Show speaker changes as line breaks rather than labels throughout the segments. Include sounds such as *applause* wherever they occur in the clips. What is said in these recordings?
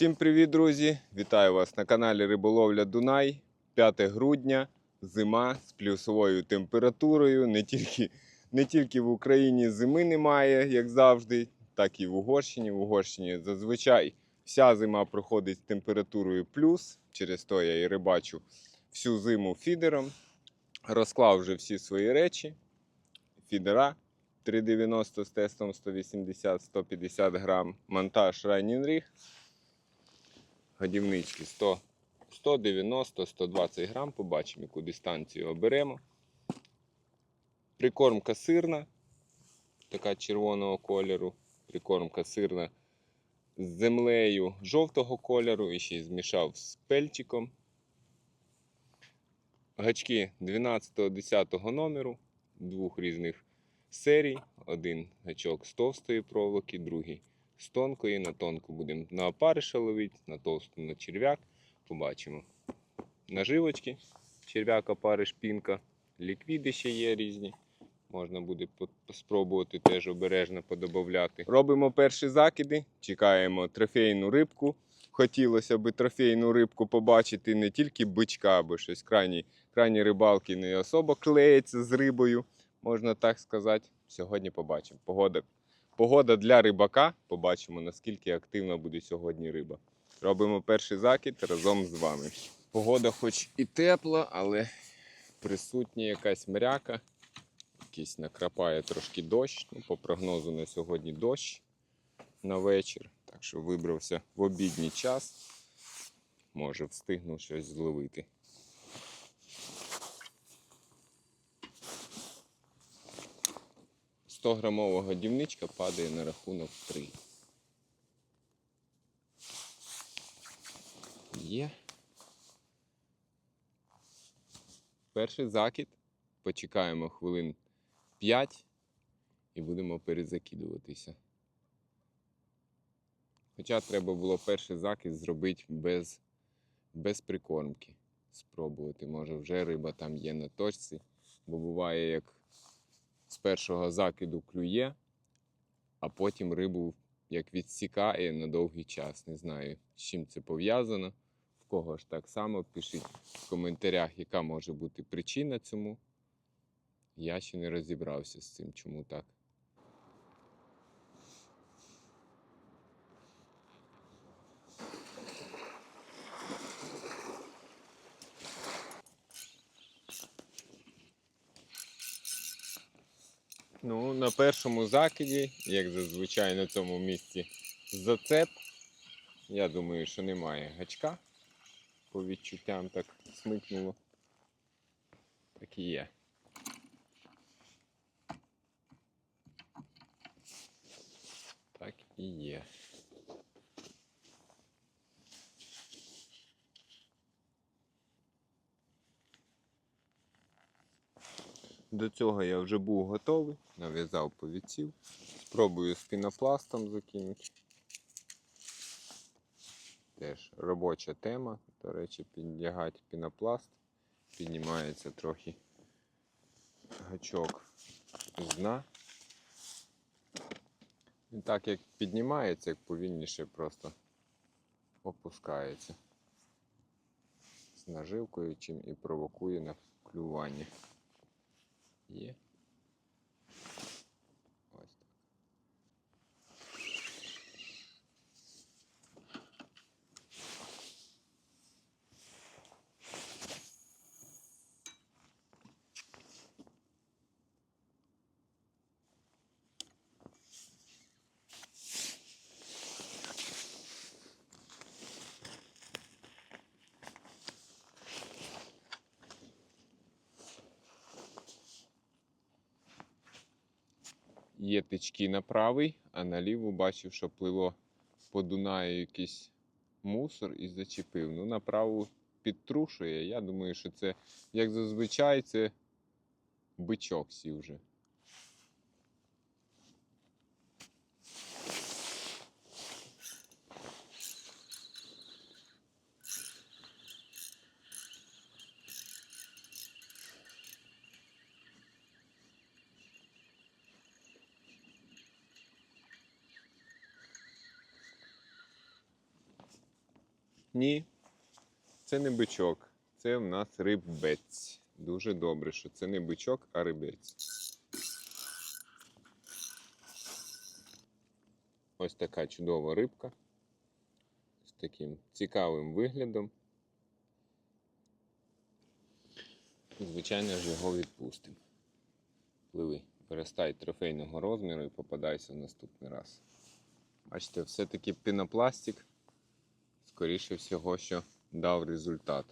Всім привіт, друзі! Вітаю вас на каналі Риболовля Дунай. 5 грудня, зима з плюсовою температурою. Не тільки, не тільки в Україні зими немає, як завжди, так і в Угорщині. В Угорщині зазвичай вся зима проходить з температурою плюс. Через то я і рибачу всю зиму фідером. Розклав вже всі свої речі. Фідера 3,90 з тестом 180-150 грам. Монтаж Райнін Ріг годівнички 100, 190-120 грам. Побачимо, яку дистанцію оберемо. Прикормка сирна, така червоного кольору. Прикормка сирна з землею жовтого кольору і ще й змішав з пельчиком. Гачки 12-10 номеру, двох різних серій. Один гачок з товстої проволоки, другий з тонкої. На тонку будемо на опариша ловити, на товсту на черв'як. Побачимо. Наживочки, черв'як, опариш, пінка, ліквіди ще є різні. Можна буде спробувати теж обережно подобавляти. Робимо перші закиди, чекаємо трофейну рибку. Хотілося б трофейну рибку побачити не тільки бичка, бо щось крайні, крайні рибалки не особо клеїться з рибою, можна так сказати. Сьогодні побачимо. Погода Погода для рибака. Побачимо, наскільки активна буде сьогодні риба. Робимо перший закид разом з вами. Погода хоч і тепла, але присутня якась мряка. Якийсь накрапає трошки дощ. Ну, по прогнозу на сьогодні дощ на вечір. Так що вибрався в обідній час. Може встигну щось зловити. Сто грамова годівничка падає на рахунок 3. Є. Перший закид. Почекаємо хвилин 5 і будемо перезакидуватися. Хоча треба було перший закид зробити без, без прикормки. Спробувати. Може вже риба там є на точці, бо буває, як з першого закиду клює, а потім рибу як відсікає на довгий час. Не знаю, з чим це пов'язано. В кого ж так само, пишіть в коментарях, яка може бути причина цьому. Я ще не розібрався з цим, чому так. На першому закиді, як зазвичай на цьому місці, зацеп. Я думаю, що немає гачка. По відчуттям так смикнуло. Так і є. Так і є. До цього я вже був готовий, нав'язав повідців. Спробую з пінопластом закинути. Теж робоча тема. До речі, підлягати пінопласт. Піднімається трохи гачок з дна. І так як піднімається, як повільніше просто опускається з наживкою, чим і провокує на клювання. Є. Ось так. Є тички на правий, а на ліву бачив, що пливо по Дунаю якийсь мусор і зачепив. Ну, на праву підтрушує. Я думаю, що це, як зазвичай, це бичок сів вже. Ні. Це не бичок. Це в нас рибець. Дуже добре, що це не бичок, а рибець. Ось така чудова рибка. З таким цікавим виглядом. Звичайно ж його відпустимо. Пливи, перестай трофейного розміру і попадайся в наступний раз. Бачите, все-таки пінопластик, скоріше всього, що дав результат.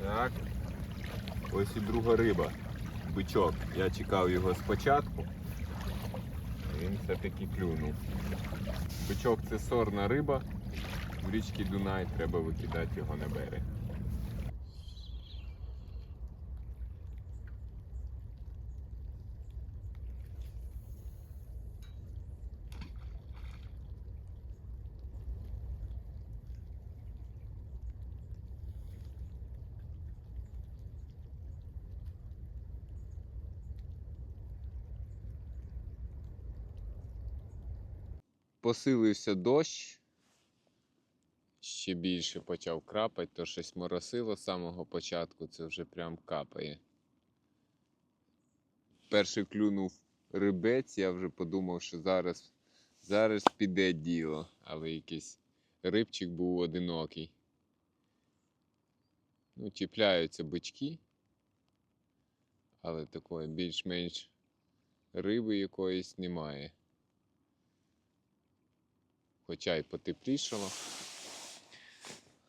Так. Ось і друга риба. Бичок. Я чекав його спочатку. Він все-таки клюнув. Бичок це сорна риба. В річці Дунай треба викидати його на берег. Посилився дощ. Ще більше почав крапати, то щось моросило з самого початку, це вже прям капає. Перший клюнув рибець, я вже подумав, що зараз, зараз піде діло, але якийсь рибчик був одинокий. Ну, чіпляються бички, але такої більш-менш риби якоїсь немає. Хоча й потеплішало.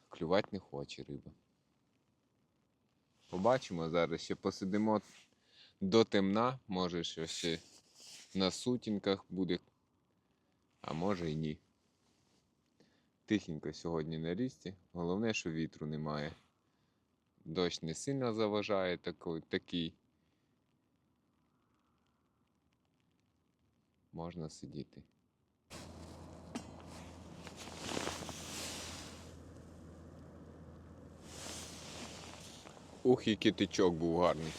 Клювати не хоче риба. Побачимо зараз, ще посидимо до темна, може що ще на сутінках буде, а може і ні. Тихенько сьогодні на річці. Головне, що вітру немає. Дощ не сильно заважає такий. Можна сидіти. Ух, який тичок був гарний.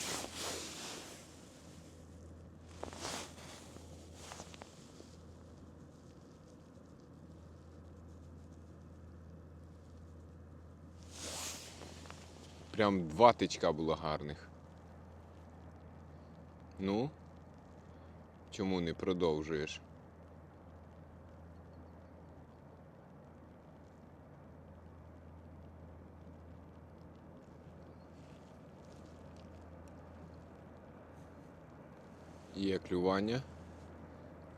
Прям два тичка було гарних. Ну, чому не продовжуєш? Є клювання.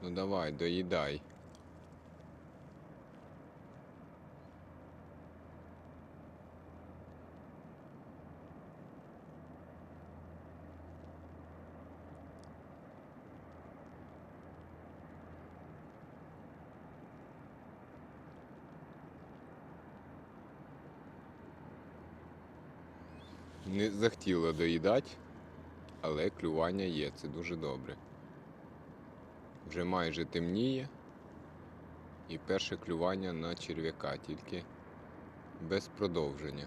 Ну давай, доїдай. Не захотіла доїдати, але клювання є, це дуже добре. Вже майже темніє. І перше клювання на черв'яка, тільки без продовження.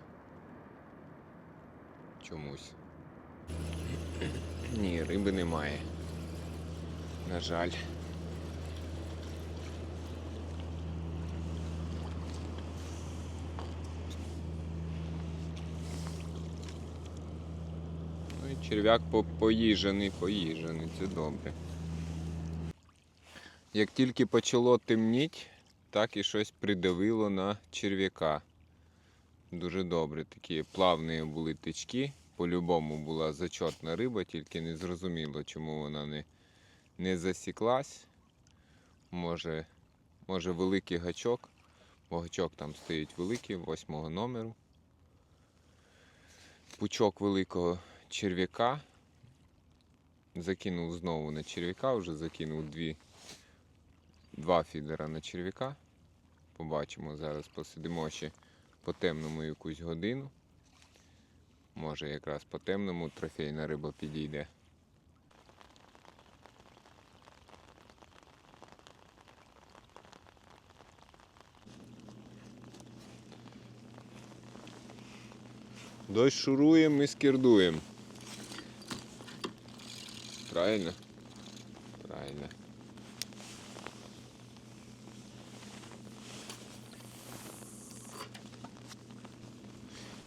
Чомусь. *clears throat* Ні, риби немає. На жаль. Черв'як по- поїжений, поїжений, це добре. Як тільки почало темніть, так і щось придавило на черв'яка. Дуже добре. Такі плавні були тички. По-любому була зачотна риба, тільки не зрозуміло, чому вона не, не засіклась. Може, може великий гачок. Бо гачок там стоїть великий, восьмого номеру. Пучок великого черв'яка. Закинув знову на черв'яка, вже закинув дві два фідера на черв'яка. Побачимо зараз, посидимо ще по темному якусь годину. Може якраз по темному трофейна риба підійде. Дощ шурує, ми скердуємо. Правильно? Правильно.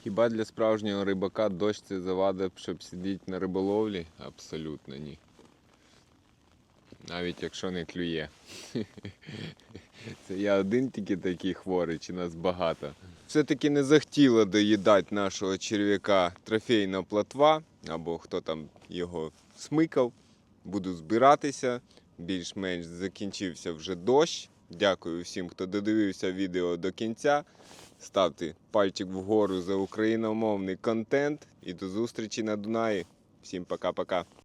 Хіба для справжнього рибака дощ це завада, щоб сидіти на риболовлі? Абсолютно ні. Навіть якщо не клює. *laughs* Це я один тільки такий хворий, чи нас багато. Все-таки не захотіло доїдати нашого черв'яка трофейна платва, або хто там його смикав. Буду збиратися. Більш-менш закінчився вже дощ. Дякую всім, хто додивився відео до кінця. Ставте пальчик вгору за україномовний контент і до зустрічі на Дунаї. Всім пока-пока.